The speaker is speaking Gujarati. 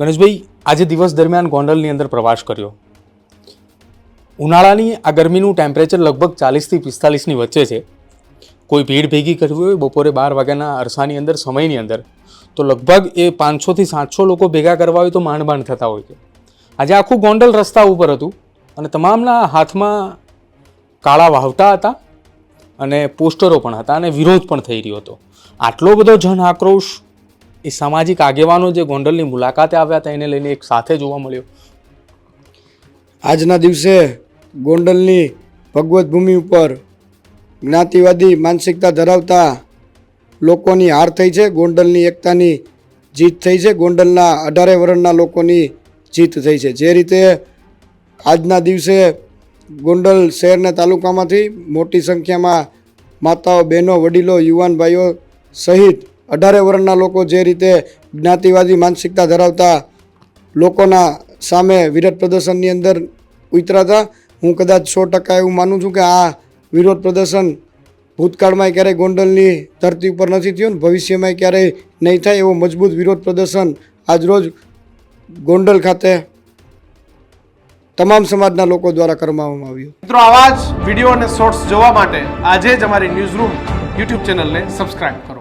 ગણેશભાઈ, આજે દિવસ દરમિયાન ગોંડલની અંદર પ્રવાસ કર્યો. ઉનાળાની આ ગરમીનું ટેમ્પરેચર લગભગ ચાલીસથી પિસ્તાલીસની વચ્ચે છે. કોઈ ભીડ ભેગી કરવી હોય બપોરે બાર વાગ્યાના અરસાની અંદર, સમયની અંદર, તો લગભગ એ પાંચસોથી સાતસો લોકો ભેગા કરવા હોય તો માંડ માંડ થતા હોય છે. આજે આખું ગોંડલ રસ્તા ઉપર હતું અને તમામના હાથમાં કાળા વાવતા હતા અને પોસ્ટરો પણ હતા અને વિરોધ પણ થઈ રહ્યો હતો. આટલો બધો જન આક્રોશ એ સામાજિક આગેવાનો જે ગોંડલની મુલાકાતે આવ્યા હતા, એને લઈને એક સાથે જોવા મળ્યો. આજના દિવસે ગોંડલની ભગવત ભૂમિ ઉપર જ્ઞાતિવાદી માનસિકતા ધરાવતા લોકોની હાર થઈ છે, ગોંડલની એકતાની જીત થઈ છે, ગોંડલના અઢારે વર્ણના લોકોની જીત થઈ છે. જે રીતે આજના દિવસે ગોંડલ શહેરના તાલુકામાંથી મોટી સંખ્યામાં માતાઓ, બહેનો, વડીલો, યુવાન ભાઈઓ સહિત અઢારે વર્ષના લોકો જે રીતે જ્ઞાતિવાદી માનસિકતા ધરાવતા લોકોના સામે વિરોધ પ્રદર્શનની અંદર ઉતરાતા હું કદાચ સો ટકા એવું માનું છું કે આ વિરોધ પ્રદર્શન ભૂતકાળમાં ક્યારેય ગોંડલની ધરતી ઉપર નથી થયું ને ભવિષ્યમાં ક્યારેય નહીં થાય એવો મજબૂત વિરોધ પ્રદર્શન આજરોજ ગોંડલ ખાતે તમામ સમાજના લોકો દ્વારા કરવામાં આવ્યું. મિત્રો, આવા જ વીડિયો અને શોર્ટ્સ જોવા માટે આજે જ અમારી ન્યૂઝ રૂમ યુટ્યુબ ચેનલને સબસ્ક્રાઇબ કરો.